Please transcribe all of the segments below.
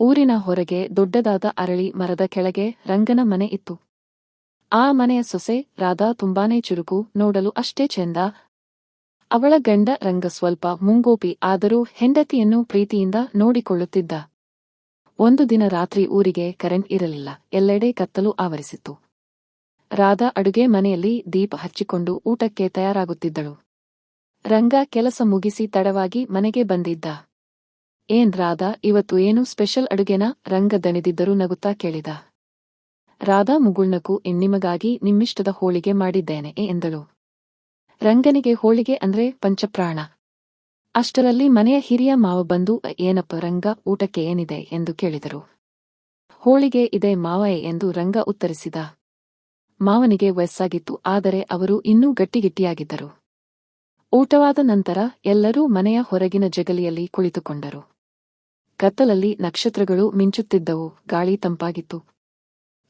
ಊರಿನ ಹೊರಗೆ ದೊಡ್ಡದಾದ ಅರಳಿ ಮರದ ಕೆಳಗೆ ರಂಗನ ಮನೆ ಇತ್ತು. ಆ ಮನೆಯ ಸೊಸೆ ರಾಧಾ ತುಂಬಾನೇ ಚುರುಕು, ನೋಡಲು ಅಷ್ಟೇ ಚೆಂದ. ಅವಳ ಗಂಡ ರಂಗ ಸ್ವಲ್ಪ ಮುಂಗೋಪಿ ಆದರೂ ಹೆಂಡತಿಯನ್ನು ಪ್ರೀತಿಯಿಂದ ನೋಡಿಕೊಳ್ಳುತ್ತಿದ್ದ. ಒಂದು ದಿನ ರಾತ್ರಿ ಊರಿಗೆ ಕರೆಂಟ್ ಇರಲಿಲ್ಲ, ಎಲ್ಲೆಡೆ ಕತ್ತಲು ಆವರಿಸಿತ್ತು. ರಾಧಾ ಅಡುಗೆ ಮನೆಯಲ್ಲಿ ದೀಪ ಹಚ್ಚಿಕೊಂಡು ಊಟಕ್ಕೆ ತಯಾರಾಗುತ್ತಿದ್ದಳು. ರಂಗ ಕೆಲಸ ಮುಗಿಸಿ ತಡವಾಗಿ ಮನೆಗೆ ಬಂದಿದ್ದ. ಏನ್ ರಾಧಾ, ಇವತ್ತು ಏನು ಸ್ಪೆಷಲ್ ಅಡುಗೆನ ರಂಗ ದಣಿದಿದ್ದರೂ ನಗುತ್ತಾ ಕೇಳಿದ. ರಾಧಾ ಮುಗುಳ್ನಕು ನಿಮಗಾಗಿ ನಿಮ್ಮಿಷ್ಟದ ಹೋಳಿಗೆ ಮಾಡಿದ್ದೇನೆ ಎಂದಳು. ರಂಗನಿಗೆ ಹೋಳಿಗೆ ಅಂದ್ರೆ ಪಂಚಪ್ರಾಣ. ಅಷ್ಟರಲ್ಲಿ ಮನೆಯ ಹಿರಿಯ ಮಾವ ಬಂದು ಏನಪ್ಪ ರಂಗ, ಊಟಕ್ಕೆ ಏನಿದೆ? ಎಂದು ಕೇಳಿದರು. ಹೋಳಿಗೆ ಇದೆ ಮಾವಯೇ ಎಂದು ರಂಗ ಉತ್ತರಿಸಿದ. ಮಾವನಿಗೆ ವಯಸ್ಸಾಗಿತ್ತು, ಆದರೆ ಅವರು ಇನ್ನೂ ಗಟ್ಟಿಗಿಟ್ಟಿಯಾಗಿದ್ದರು. ಊಟವಾದ ನಂತರ ಎಲ್ಲರೂ ಮನೆಯ ಹೊರಗಿನ ಜಗಲಿಯಲ್ಲಿ ಕುಳಿತುಕೊಂಡರು. ಕತ್ತಲಲ್ಲಿ ನಕ್ಷತ್ರಗಳು ಮಿಂಚುತ್ತಿದ್ದವು, ಗಾಳಿ ತಂಪಾಗಿತ್ತು.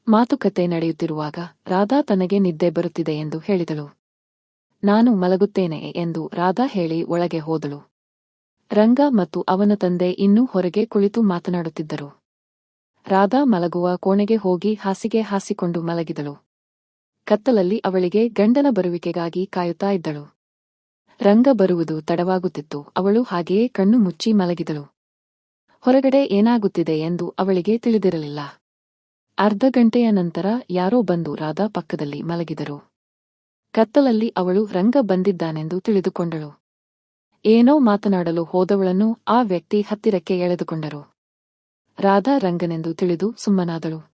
ಮಾತುಕತೆ ನಡೆಯುತ್ತಿರುವಾಗ ರಾಧಾ ತನಗೆ ನಿದ್ದೆ ಬರುತ್ತಿದೆ ಎಂದು ಹೇಳಿದಳು. ನಾನು ಮಲಗುತ್ತೇನೆ ಎಂದು ರಾಧಾ ಹೇಳಿ ಒಳಗೆ ಹೋದಳು. ರಂಗ ಮತ್ತು ಅವನ ತಂದೆ ಇನ್ನೂ ಹೊರಗೆ ಕುಳಿತು ಮಾತನಾಡುತ್ತಿದ್ದರು. ರಾಧಾ ಮಲಗುವ ಕೋಣೆಗೆ ಹೋಗಿ ಹಾಸಿಗೆ ಹಾಸಿಕೊಂಡು ಮಲಗಿದಳು. ಕತ್ತಲಲ್ಲಿ ಅವಳಿಗೆ ಗಂಡನ ಬರುವಿಕೆಗಾಗಿ ಕಾಯುತ್ತಾ ಇದ್ದಳು. ರಂಗ ಬರುವುದು ತಡವಾಗುತ್ತಿತ್ತು, ಅವಳು ಹಾಗೆಯೇ ಕಣ್ಣು ಮುಚ್ಚಿ ಮಲಗಿದಳು. ಹೊರಗಡೆ ಏನಾಗುತ್ತಿದೆ ಎಂದು ಅವಳಿಗೆ ತಿಳಿದಿರಲಿಲ್ಲ. ಅರ್ಧ ಗಂಟೆಯ ನಂತರ ಯಾರೋ ಬಂದು ರಾಧಾ ಪಕ್ಕದಲ್ಲಿ ಮಲಗಿದರು. ಕತ್ತಲಲ್ಲಿ ಅವಳು ರಂಗ ಬಂದಿದ್ದಾನೆಂದು ತಿಳಿದುಕೊಂಡಳು. ಏನೋ ಮಾತನಾಡಲು ಹೋದವಳನ್ನು ಆ ವ್ಯಕ್ತಿ ಹತ್ತಿರಕ್ಕೆ ಎಳೆದುಕೊಂಡರು. ರಾಧಾ ರಂಗನೆಂದು ತಿಳಿದು ಸುಮ್ಮನಾದಳು.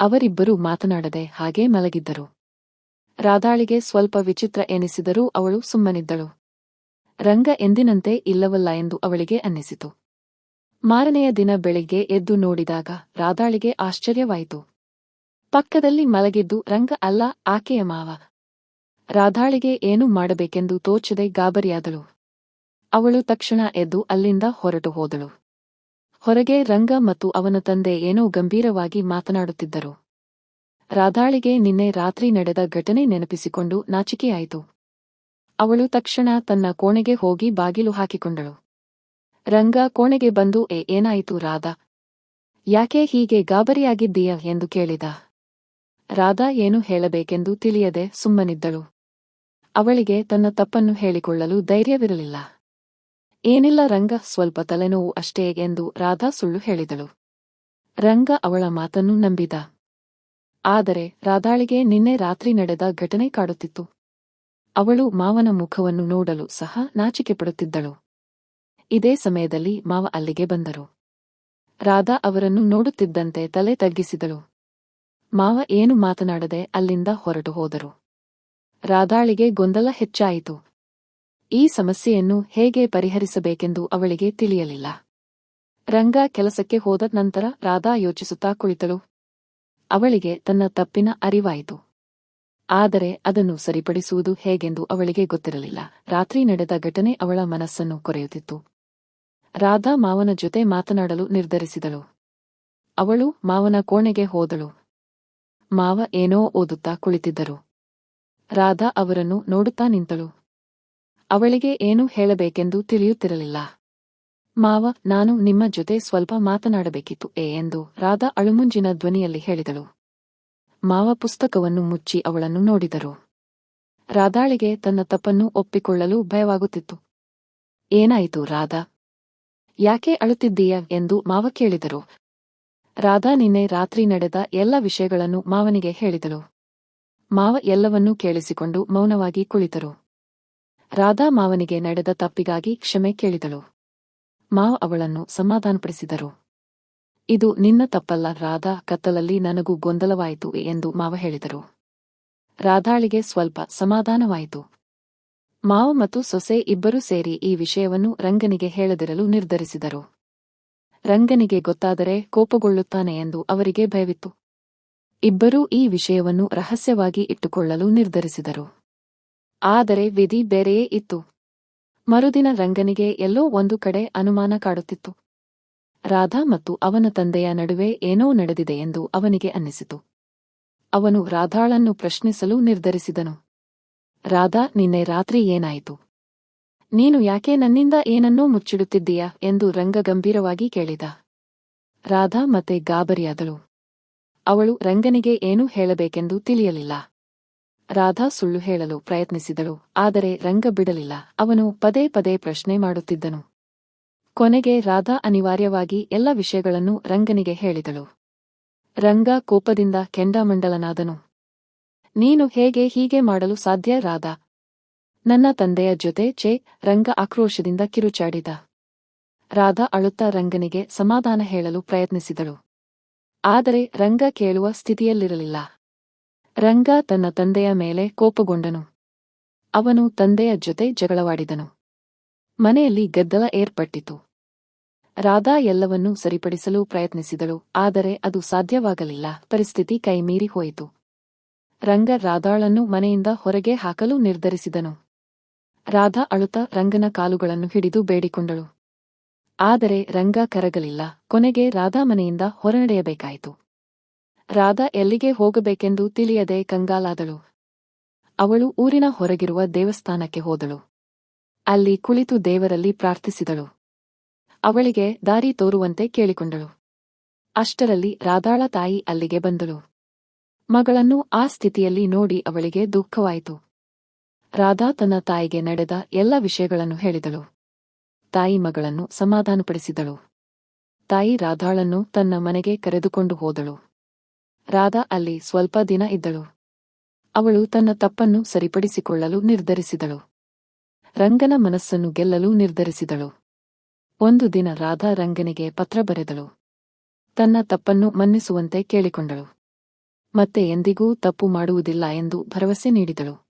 ಅವರಿಬ್ಬರೂ ಮಾತನಾಡದೆ ಹಾಗೇ ಮಲಗಿದ್ದರು. ರಾಧಾಳಿಗೆ ಸ್ವಲ್ಪ ವಿಚಿತ್ರ ಎನಿಸಿದರೂ ಅವಳು ಸುಮ್ಮನಿದ್ದಳು. ರಂಗ ಎಂದಿನಂತೆ ಇಲ್ಲವಲ್ಲ ಎಂದು ಅವಳಿಗೆ ಅನ್ನಿಸಿತು. ಮಾರನೆಯ ದಿನ ಬೆಳಿಗ್ಗೆ ಎದ್ದು ನೋಡಿದಾಗ ರಾಧಾಳಿಗೆ ಆಶ್ಚರ್ಯವಾಯಿತು. ಪಕ್ಕದಲ್ಲಿ ಮಲಗಿದ್ದು ರಂಗ ಅಲ್ಲ, ಆಕೆಯ ಮಾವ. ರಾಧಾಳಿಗೆ ಏನು ಮಾಡಬೇಕೆಂದು ತೋಚದೆ ಗಾಬರಿಯಾದಳು. ಅವಳು ತಕ್ಷಣ ಎದ್ದು ಅಲ್ಲಿಂದ ಹೊರಟು ಹೋದಳು. ಹೊರಗೆ ರಂಗ ಮತ್ತು ಅವನ ತಂದೆ ಏನೋ ಗಂಭೀರವಾಗಿ ಮಾತನಾಡುತ್ತಿದ್ದರು. ರಾಧಾಳಿಗೆ ನಿನ್ನೆ ರಾತ್ರಿ ನಡೆದ ಘಟನೆ ನೆನಪಿಸಿಕೊಂಡು ನಾಚಿಕೆಯಾಯಿತು. ಅವಳು ತಕ್ಷಣ ತನ್ನ ಕೋಣೆಗೆ ಹೋಗಿ ಬಾಗಿಲು ಹಾಕಿಕೊಂಡಳು. ರಂಗ ಕೋಣೆಗೆ ಬಂದು, ಏ, ಏನಾಯಿತು ರಾಧಾ? ಯಾಕೆ ಹೀಗೆ ಗಾಬರಿಯಾಗಿದ್ದೀಯ? ಎಂದು ಕೇಳಿದ. ರಾಧಾ, ಏನು ಹೇಳಬೇಕೆಂದು ತಿಳಿಯದೆ ಸುಮ್ಮನಿದ್ದಳು. ಅವಳಿಗೆ ತನ್ನ ತಪ್ಪನ್ನು ಹೇಳಿಕೊಳ್ಳಲು ಧೈರ್ಯವಿರಲಿಲ್ಲ. ಏನಿಲ್ಲ ರಂಗ, ಸ್ವಲ್ಪ ತಲೆನೋವು ಅಷ್ಟೇ ಎಂದು ರಾಧಾ ಸುಳ್ಳು ಹೇಳಿದಳು. ರಂಗ ಅವಳ ಮಾತನ್ನು ನಂಬಿದ. ಆದರೆ ರಾಧಾಳಿಗೆ ನಿನ್ನೆ ರಾತ್ರಿ ನಡೆದ ಘಟನೆ ಕಾಡುತ್ತಿತ್ತು. ಅವಳು ಮಾವನ ಮುಖವನ್ನು ನೋಡಲು ಸಹ ನಾಚಿಕೆಪಡುತ್ತಿದ್ದಳು. ಇದೇ ಸಮಯದಲ್ಲಿ ಮಾವ ಅಲ್ಲಿಗೆ ಬಂದರು. ರಾಧಾ ಅವರನ್ನು ನೋಡುತ್ತಿದ್ದಂತೆ ತಲೆ ತಗ್ಗಿಸಿದಳು. ಮಾವ ಏನು ಮಾತನಾಡದೆ ಅಲ್ಲಿಂದ ಹೊರಟು ಹೋದರು. ರಾಧಾಳಿಗೆ ಗೊಂದಲ ಹೆಚ್ಚಾಯಿತು. ಈ ಸಮಸ್ಯೆಯನ್ನು ಹೇಗೆ ಪರಿಹರಿಸಬೇಕೆಂದು ಅವಳಿಗೆ ತಿಳಿಯಲಿಲ್ಲ. ರಂಗ ಕೆಲಸಕ್ಕೆ ಹೋದ ನಂತರ ರಾಧಾ ಯೋಚಿಸುತ್ತಾ ಕುಳಿತಳು. ಅವಳಿಗೆ ತನ್ನ ತಪ್ಪಿನ ಅರಿವಾಯಿತು. ಆದರೆ ಅದನ್ನು ಸರಿಪಡಿಸುವುದು ಹೇಗೆಂದು ಅವಳಿಗೆ ಗೊತ್ತಿರಲಿಲ್ಲ. ರಾತ್ರಿ ನಡೆದ ಘಟನೆ ಅವಳ ಮನಸ್ಸನ್ನು ಕೊರೆಯುತ್ತಿತ್ತು. ರಾಧಾ ಮಾವನ ಜೊತೆ ಮಾತನಾಡಲು ನಿರ್ಧರಿಸಿದಳು. ಅವಳು ಮಾವನ ಕೋಣೆಗೆ ಹೋದಳು. ಮಾವ ಏನೋ ಓದುತ್ತಾ ಕುಳಿತಿದ್ದರು. ರಾಧಾ ಅವರನ್ನು ನೋಡುತ್ತಾ ನಿಂತಳು. ಅವಳಿಗೆ ಏನು ಹೇಳಬೇಕೆಂದು ತಿಳಿಯುತ್ತಿರಲಿಲ್ಲ. ಮಾವ, ನಾನು ನಿಮ್ಮ ಜೊತೆ ಸ್ವಲ್ಪ ಮಾತನಾಡಬೇಕಿತ್ತು, ಏ ಎಂದು ರಾಧಾ ಅಳುಮುಂಜಿನ ಧ್ವನಿಯಲ್ಲಿ ಹೇಳಿದಳು. ಮಾವ ಪುಸ್ತಕವನ್ನು ಮುಚ್ಚಿ ಅವಳನ್ನು ನೋಡಿದರು. ರಾಧಾಳಿಗೆ ತನ್ನ ತಪ್ಪನ್ನು ಒಪ್ಪಿಕೊಳ್ಳಲು ಭಯವಾಗುತ್ತಿತ್ತು. ಏನಾಯಿತು ರಾಧಾ? ಯಾಕೆ ಅಳುತ್ತಿದ್ದೀಯ? ಎಂದು ಮಾವ ಕೇಳಿದರು. ರಾಧಾ ನಿನ್ನೆ ರಾತ್ರಿ ನಡೆದ ಎಲ್ಲ ವಿಷಯಗಳನ್ನು ಮಾವನಿಗೆ ಹೇಳಿದಳು. ಮಾವ ಎಲ್ಲವನ್ನೂ ಕೇಳಿಸಿಕೊಂಡು ಮೌನವಾಗಿ ಕುಳಿತರು. ರಾಧಾ ಮಾವನಿಗೆ ನಡೆದ ತಪ್ಪಿಗಾಗಿ ಕ್ಷಮೆ ಕೇಳಿದಳು. ಮಾವ ಅವಳನ್ನು ಸಮಾಧಾನಪಡಿಸಿದರು. ಇದು ನಿನ್ನ ತಪ್ಪಲ್ಲ ರಾಧಾ, ಕತ್ತಲಲ್ಲಿ ನನಗೂ ಗೊಂದಲವಾಯಿತು ಎಂದು ಮಾವ ಹೇಳಿದರು. ರಾಧಾಳಿಗೆ ಸ್ವಲ್ಪ ಸಮಾಧಾನವಾಯಿತು. ಮಾವ ಮತ್ತು ಸೊಸೆ ಇಬ್ಬರೂ ಸೇರಿ ಈ ವಿಷಯವನ್ನು ರಂಗನಿಗೆ ಹೇಳದಿರಲು ನಿರ್ಧರಿಸಿದರು. ರಂಗನಿಗೆ ಗೊತ್ತಾದರೆ ಕೋಪಗೊಳ್ಳುತ್ತಾನೆ ಎಂದು ಅವರಿಗೆ ಭಯವಿತ್ತು. ಇಬ್ಬರೂ ಈ ವಿಷಯವನ್ನು ರಹಸ್ಯವಾಗಿ ಇಟ್ಟುಕೊಳ್ಳಲು ನಿರ್ಧರಿಸಿದರು. ಆದರೆ ವಿಧಿ ಬೇರೆಯೇ ಇತ್ತು. ಮರುದಿನ ರಂಗನಿಗೆ ಎಲ್ಲೋ ಒಂದು ಕಡೆ ಅನುಮಾನ ಕಾಡುತ್ತಿತ್ತು. ರಾಧಾ ಮತ್ತು ಅವನ ತಂದೆಯ ನಡುವೆ ಏನೋ ನಡೆದಿದೆ ಎಂದು ಅವನಿಗೆ ಅನ್ನಿಸಿತು. ಅವನು ರಾಧಾಳನ್ನು ಪ್ರಶ್ನಿಸಲು ನಿರ್ಧರಿಸಿದನು. ರಾಧಾ, ನಿನ್ನೆ ರಾತ್ರಿ ಏನಾಯಿತು? ನೀನು ಯಾಕೆ ನನ್ನಿಂದ ಏನನ್ನೂ ಮುಚ್ಚಿಡುತ್ತಿದ್ದೀಯಾ ಎಂದು ರಂಗ ಗಂಭೀರವಾಗಿ ಕೇಳಿದ. ರಾಧಾ ಮತ್ತೆ ಗಾಬರಿಯಾದಳು. ಅವಳು ರಂಗನಿಗೆ ಏನು ಹೇಳಬೇಕೆಂದು ತಿಳಿಯಲಿಲ್ಲ. ರಾಧಾ ಸುಳ್ಳು ಹೇಳಲು ಪ್ರಯತ್ನಿಸಿದಳು, ಆದರೆ ರಂಗ ಬಿಡಲಿಲ್ಲ. ಅವನು ಪದೇ ಪದೇ ಪ್ರಶ್ನೆ ಮಾಡುತ್ತಿದ್ದನು. ಕೊನೆಗೆ ರಾಧಾ ಅನಿವಾರ್ಯವಾಗಿ ಎಲ್ಲ ವಿಷಯಗಳನ್ನು ರಂಗನಿಗೆ ಹೇಳಿದಳು. ರಂಗ ಕೋಪದಿಂದ ಕೆಂಡಾಮಂಡಲನಾದನು. ನೀನು ಹೇಗೆ ಹೀಗೆ ಮಾಡಲು ಸಾಧ್ಯ, ರಾಧಾ? ನನ್ನ ತಂದೆಯ ಜೊತೆ ಚೇ ರಂಗ ಆಕ್ರೋಶದಿಂದ ಕಿರುಚಾಡಿದ. ರಾಧಾ ಅಳುತ್ತಾ ರಂಗನಿಗೆ ಸಮಾಧಾನ ಹೇಳಲು ಪ್ರಯತ್ನಿಸಿದಳು. ಆದರೆ ರಂಗ ಕೇಳುವ ಸ್ಥಿತಿಯಲ್ಲಿರಲಿಲ್ಲ. ರಂಗ ತನ್ನ ತಂದೆಯ ಮೇಲೆ ಕೋಪಗೊಂಡನು. ಅವನು ತಂದೆಯ ಜೊತೆ ಜಗಳವಾಡಿದನು. ಮನೆಯಲ್ಲಿ ಗದ್ದಲ ಏರ್ಪಟ್ಟಿತು. ರಾಧಾ ಎಲ್ಲವನ್ನೂ ಸರಿಪಡಿಸಲು ಪ್ರಯತ್ನಿಸಿದಳು, ಆದರೆ ಅದು ಸಾಧ್ಯವಾಗಲಿಲ್ಲ, ಪರಿಸ್ಥಿತಿ ಕೈಮೀರಿ ಹೋಯಿತು. ರಂಗ ರಾಧಾಳನ್ನು ಮನೆಯಿಂದ ಹೊರಗೆ ಹಾಕಲು ನಿರ್ಧರಿಸಿದನು. ರಾಧಾ ಅಳುತ ರಂಗನ ಕಾಲುಗಳನ್ನು ಹಿಡಿದು ಬೇಡಿಕೊಂಡಳು. ಆದರೆ ರಂಗ ಕರಗಲಿಲ್ಲ. ಕೊನೆಗೆ ರಾಧಾ ಮನೆಯಿಂದ ಹೊರನಡೆಯಬೇಕಾಯಿತು. ರಾಧಾ ಎಲ್ಲಿಗೆ ಹೋಗಬೇಕೆಂದು ತಿಳಿಯದೆ ಕಂಗಾಲಾದಳು. ಅವಳು ಊರಿನ ಹೊರಗಿರುವ ದೇವಸ್ಥಾನಕ್ಕೆ ಹೋದಳು. ಅಲ್ಲಿ ಕುಳಿತು ದೇವರಲ್ಲಿ ಪ್ರಾರ್ಥಿಸಿದಳು. ಅವಳಿಗೆ ದಾರಿ ತೋರುವಂತೆ ಕೇಳಿಕೊಂಡಳು. ಅಷ್ಟರಲ್ಲಿ ರಾಧಾಳ ತಾಯಿ ಅಲ್ಲಿಗೆ ಬಂದಳು. ಮಗಳನ್ನು ಆ ಸ್ಥಿತಿಯಲ್ಲಿ ನೋಡಿ ಅವಳಿಗೆ ದುಃಖವಾಯಿತು. ರಾಧಾ ತನ್ನ ತಾಯಿಗೆ ನಡೆದ ಎಲ್ಲ ವಿಷಯಗಳನ್ನು ಹೇಳಿದಳು. ತಾಯಿ ಮಗಳನ್ನು ಸಮಾಧಾನಪಡಿಸಿದಳು. ತಾಯಿ ರಾಧಾಳನ್ನು ತನ್ನ ಮನೆಗೆ ಕರೆದುಕೊಂಡು ಹೋದಳು. ರಾಧಾ ಅಲ್ಲಿ ಸ್ವಲ್ಪ ದಿನ ಇದ್ದಳು. ಅವಳು ತನ್ನ ತಪ್ಪನ್ನು ಸರಿಪಡಿಸಿಕೊಳ್ಳಲು ನಿರ್ಧರಿಸಿದಳು. ರಂಗನ ಮನಸ್ಸನ್ನು ಗೆಲ್ಲಲು ನಿರ್ಧರಿಸಿದಳು. ಒಂದು ದಿನ ರಾಧಾ ರಂಗನಿಗೆ ಪತ್ರ ಬರೆದಳು. ತನ್ನ ತಪ್ಪನ್ನು ಮನ್ನಿಸುವಂತೆ ಕೇಳಿಕೊಂಡಳು. ಮತ್ತೆ ಎಂದಿಗೂ ತಪ್ಪು ಮಾಡುವುದಿಲ್ಲ ಎಂದು ಭರವಸೆ ನೀಡಿದಳು.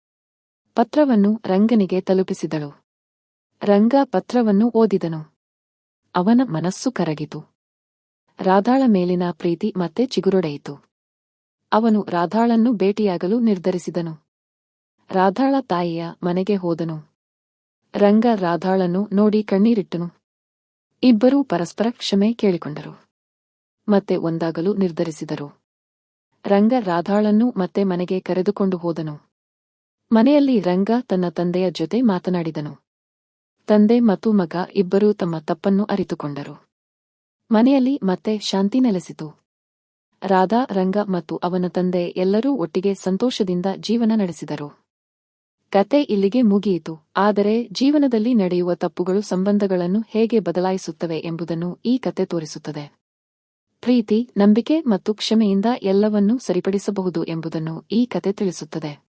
ಪತ್ರವನ್ನು ರಂಗನಿಗೆ ತಲುಪಿಸಿದಳು. ರಂಗ ಪತ್ರವನ್ನು ಓದಿದನು. ಅವನ ಮನಸ್ಸು ಕರಗಿತು. ರಾಧಾಳ ಮೇಲಿನ ಪ್ರೀತಿ ಮತ್ತೆ ಚಿಗುರೊಡೆಯಿತು. ಅವನು ರಾಧಾಳನ್ನು ಭೇಟಿಯಾಗಲು ನಿರ್ಧರಿಸಿದನು. ರಾಧಾಳ ತಾಯಿಯ ಮನೆಗೆ ಹೋದನು. ರಂಗ ರಾಧಾಳನ್ನು ನೋಡಿ ಕಣ್ಣೀರಿಟ್ಟನು. ಇಬ್ಬರೂ ಪರಸ್ಪರ ಕ್ಷಮೆ ಕೇಳಿಕೊಂಡರು. ಮತ್ತೆ ಒಂದಾಗಲು ನಿರ್ಧರಿಸಿದರು. ರಂಗ ರಾಧಾಳನ್ನು ಮತ್ತೆ ಮನೆಗೆ ಕರೆದುಕೊಂಡು ಹೋದನು. ಮನೆಯಲ್ಲಿ ರಂಗ ತನ್ನ ತಂದೆಯ ಜೊತೆ ಮಾತನಾಡಿದನು. ತಂದೆ ಮತ್ತು ಮಗ ಇಬ್ಬರೂ ತಮ್ಮ ತಪ್ಪನ್ನು ಅರಿತುಕೊಂಡರು. ಮನೆಯಲ್ಲಿ ಮತ್ತೆ ಶಾಂತಿ ನೆಲೆಸಿತು. ರಾಧಾ, ರಂಗ ಮತ್ತು ಅವನ ತಂದೆ ಎಲ್ಲರೂ ಒಟ್ಟಿಗೆ ಸಂತೋಷದಿಂದ ಜೀವನ ನಡೆಸಿದರು. ಕತೆ ಇಲ್ಲಿಗೆ ಮುಗಿಯಿತು. ಆದರೆ ಜೀವನದಲ್ಲಿ ನಡೆಯುವ ತಪ್ಪುಗಳು, ಸಂಬಂಧಗಳನ್ನು ಹೇಗೆ ಬದಲಾಯಿಸುತ್ತವೆ ಎಂಬುದನ್ನು ಈ ಕತೆ ತೋರಿಸುತ್ತದೆ. ಪ್ರೀತಿ ನಂಬಿಕೆ ಮತ್ತು ಕ್ಷಮೆಯಿಂದ ಎಲ್ಲವನ್ನೂ ಸರಿಪಡಿಸಬಹುದು ಎಂಬುದನ್ನು ಈ ಕತೆ ತಿಳಿಸುತ್ತದೆ.